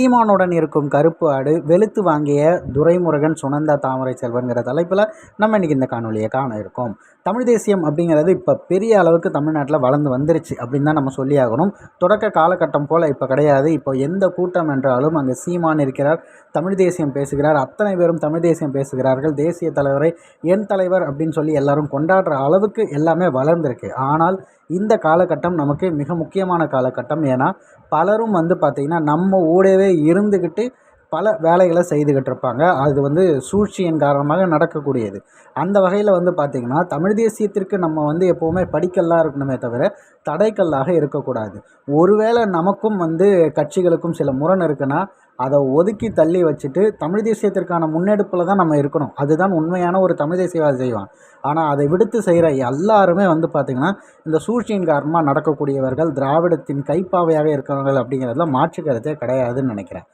சீமானுடன் இருக்கும் கருப்பு ஆடு வெளுத்து வாங்கிய துரைமுருகன் சுனந்தா தாமரை செல்வன்கிற தலைப்பில் நம்ம இன்றைக்கி இந்த காணொலியை காண இருக்கோம். தமிழ் தேசியம் அப்படிங்கிறது இப்போ பெரிய அளவுக்கு தமிழ்நாட்டில் வளர்ந்து வந்துருச்சு அப்படின்னு தான் நம்ம சொல்லி ஆகணும் தொடக்க காலகட்டம் போல் இப்போ கிடையாது. இப்போ எந்த கூட்டம் என்றாலும் அங்கே சீமான் இருக்கிறார் தமிழ் தேசியம் பேசுகிறார் அத்தனை பேரும் தமிழ் தேசியம் பேசுகிறார்கள். தேசிய தலைவரை என் தலைவர் அப்படின்னு சொல்லி எல்லாரும் கொண்டாடுற அளவுக்கு எல்லாமே வளர்ந்துருக்கு. ஆனால் இந்த காலகட்டம் நமக்கு மிக முக்கியமான காலகட்டம். ஏன்னா பலரும் வந்து பார்த்திங்கன்னா நம்ம ஊடவே இருந்துக்கிட்டு பல வேலைகளை செய்துக்கிட்டு இருப்பாங்க. அது வந்து சூழ்ச்சியின் காரணமாக நடக்கக்கூடியது. அந்த வகையில் வந்து பார்த்திங்கன்னா தமிழ் தேசியத்திற்கு நம்ம வந்து எப்போவுமே படிக்கல்லாக இருக்கணுமே தவிர தடைக்கல்லாக இருக்கக்கூடாது. ஒருவேளை நமக்கும் வந்து கட்சிகளுக்கும் சில முரண் இருக்குன்னா அதை ஒதுக்கி தள்ளி வச்சுட்டு தமிழ் தேசியத்திற்கான முன்னெடுப்பில் தான் நம்ம இருக்கணும். அதுதான் உண்மையான ஒரு தமிழ் தேசியவாதி செய்வான். ஆனால் அதை விடுத்து செய்கிற எல்லாருமே வந்து பார்த்திங்கன்னா இந்த சூழ்ச்சியின் காரணமாக நடக்கக்கூடியவர்கள் திராவிடத்தின் கைப்பாவையாக இருக்கிறவர்கள் அப்படிங்கிறதுல மாற்று கருத்தே கிடையாதுன்னு நினைக்கிறேன்.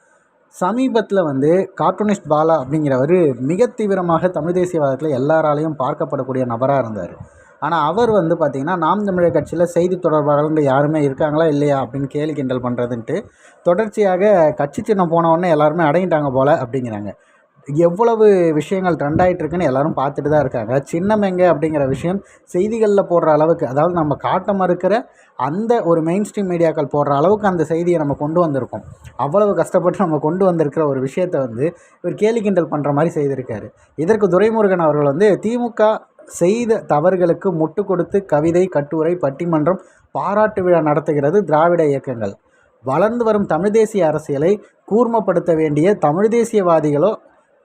சமீபத்தில் வந்து கார்ட்டூனிஸ்ட் பாலா அப்படிங்கிறவர் மிக தீவிரமாக தமிழ் தேசியவாதத்தில் எல்லாராலையும் பார்க்கப்படக்கூடிய நபராக இருந்தார். ஆனால் அவர் வந்து பார்த்திங்கன்னா நாம் தமிழர் கட்சியில் செய்தி தொடர்பாளர்கள் யாருமே இருக்காங்களா இல்லையா அப்படின்னு கேலி கிண்டல் பண்ணுறதுன்ட்டு தொடர்ச்சியாக கட்சி சின்னம் போனவுடனே எல்லாருமே அடங்கிட்டாங்க போல் அப்படிங்கிறாங்க. எவ்வளவு விஷயங்கள் ட்ரெண்ட் ஆகிட்டு இருக்குன்னு பார்த்துட்டு தான் இருக்காங்க. சின்னம் எங்கே அப்படிங்கிற விஷயம் செய்திகளில் போடுற அளவுக்கு அதாவது நம்ம காட்ட மறுக்கிற அந்த ஒரு மெயின் ஸ்ட்ரீம் மீடியாக்கள் போடுற அளவுக்கு அந்த செய்தியை நம்ம கொண்டு வந்திருக்கோம். அவ்வளவு கஷ்டப்பட்டு நம்ம கொண்டு வந்திருக்கிற ஒரு விஷயத்தை வந்து இவர் கேலி கிண்டல் பண்ணுற மாதிரி செய்திருக்காரு. இதற்கு துரைமுருகன் அவர்கள் வந்து திமுக செய்த தவறுகளுக்கு முட்டு கொடுத்து கவிதை கட்டுரை பட்டிமன்றம் பாராட்டு விழா நடத்துகிறது திராவிட இயக்கங்கள். வளர்ந்து வரும் தமிழ் தேசிய அரசியலை கூர்மப்படுத்த வேண்டிய தமிழ் தேசியவாதிகளோ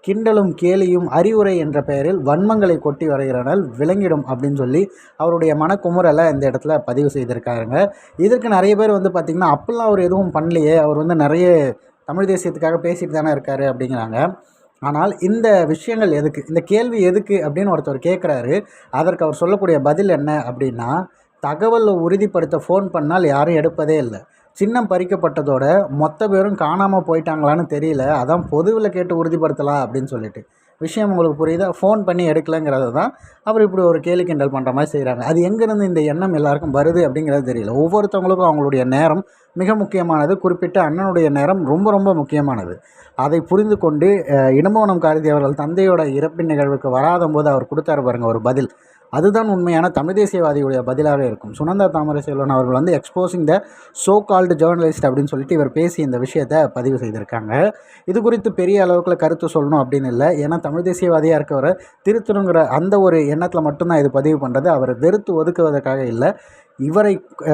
கிண்டலும் கேலியும் அறிவுரை என்ற பெயரில் வன்மங்களை கொட்டி வருகிறனால் விளங்கிடும் அப்படின்னு சொல்லி அவருடைய மனக்குமுறலை இந்த இடத்துல பதிவு செய்திருக்காருங்க. இதற்கு நிறைய பேர் வந்து பார்த்திங்கன்னா அப்பெல்லாம் அவர் எதுவும் பண்ணலையே அவர் வந்து நிறைய தமிழ் தேசியத்துக்காக பேசிட்டு தானே இருக்கார் அப்படிங்கிறாங்க. ஆனால் இந்த விஷயங்கள் எதுக்கு? இந்த கேள்வி எதுக்கு? அப்படின்னு ஒருத்தர் கேட்குறாரு அதற்கு அவர் சொல்லக்கூடிய பதில் என்ன அப்படின்னா தகவலை உறுதிப்படுத்த ஃபோன் பண்ணால் யாரும் எடுப்பதே இல்லை. சின்னம் பறிக்கப்பட்டதோட மொத்த பேரும் காணாமல் போயிட்டாங்களான்னு தெரியல. அதான் பொதுவில் கேட்டு உறுதிப்படுத்தலாம் அப்படின்னு சொல்லிட்டு. விஷயம் உங்களுக்கு புரியுதா? ஃபோன் பண்ணி எடுக்கலைங்கிறது தான். அவர் இப்படி ஒரு கேலி கிண்டல் பண்ணுற மாதிரி செய்கிறாங்க அது எங்கேருந்து இந்த எண்ணம் எல்லாருக்கும் வருது அப்படிங்கிறது தெரியல. ஒவ்வொருத்தவங்களுக்கும் அவங்களுடைய நேரம் மிக முக்கியமானது. குறிப்பிட்ட அண்ணனுடைய நேரம் ரொம்ப ரொம்ப முக்கியமானது. அதை புரிந்து கொண்டு இனமோனம் காரதி அவர்கள் தந்தையோட இறப்பின் நிகழ்வுக்கு வராத போது அவர் கொடுத்தாரு பாருங்கள் ஒரு பதில். அதுதான் உண்மையான தமிழ் தேசியவாதியுடைய பதிலாக இருக்கும். சுனந்தா தாமரை செல்வன் அவர்கள் வந்து exposing the so called journalist அப்படின்னு சொல்லிட்டு இவர் பேசி இந்த விஷயத்தை பதிவு செய்திருக்காங்க. இது குறித்து பெரிய அளவுக்குள்ள கருத்து சொல்லணும் அப்படின்னு இல்லை. ஏன்னா தமிழ் தேசியவாதியாக இருக்கவரை திருத்தணுங்கிற அந்த ஒரு எண்ணத்தில் மட்டும்தான் இது பதிவு பண்ணுறது அவர் வெறுத்து ஒதுக்குவதற்காக இல்லை. இவரை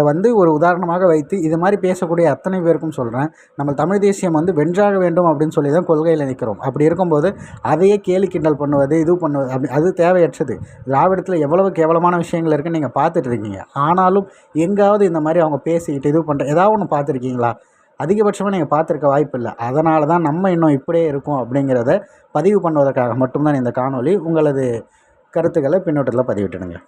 வந்து ஒரு உதாரணமாக வைத்து இது மாதிரி பேசக்கூடிய அத்தனை பேருக்கும் சொல்கிறேன் நம்ம தமிழ் தேசியம் வந்து வென்றாக வேண்டும் அப்படின்னு சொல்லி தான் கொள்கையில் நிற்கிறோம் அப்படி இருக்கும்போது அதையே கேலி கிண்டல் பண்ணுவது இது பண்ணுவது அப்படி அது தேவையற்றது. திராவிடத்தில் எவ்வளவு கேவலமான விஷயங்கள் இருக்குன்னு நீங்கள் பார்த்துட்டு இருக்கீங்க. ஆனாலும் எங்காவது இந்த மாதிரி அவங்க பேசிக்கிட்டு இது பண்ணுற ஏதாவது ஒன்று பார்த்துருக்கீங்களா? அதிகபட்சமாக நீங்கள் பார்த்துருக்க வாய்ப்பு இல்லை. அதனால தான் நம்ம இன்னும் இப்படியே இருக்கோம் அப்படிங்கிறத பதிவு பண்ணுவதற்காக மட்டும்தான் இந்த காணொலி உங்களது கருத்துக்களை பின்னோட்டத்தில் பதிவிட்டுடுங்க.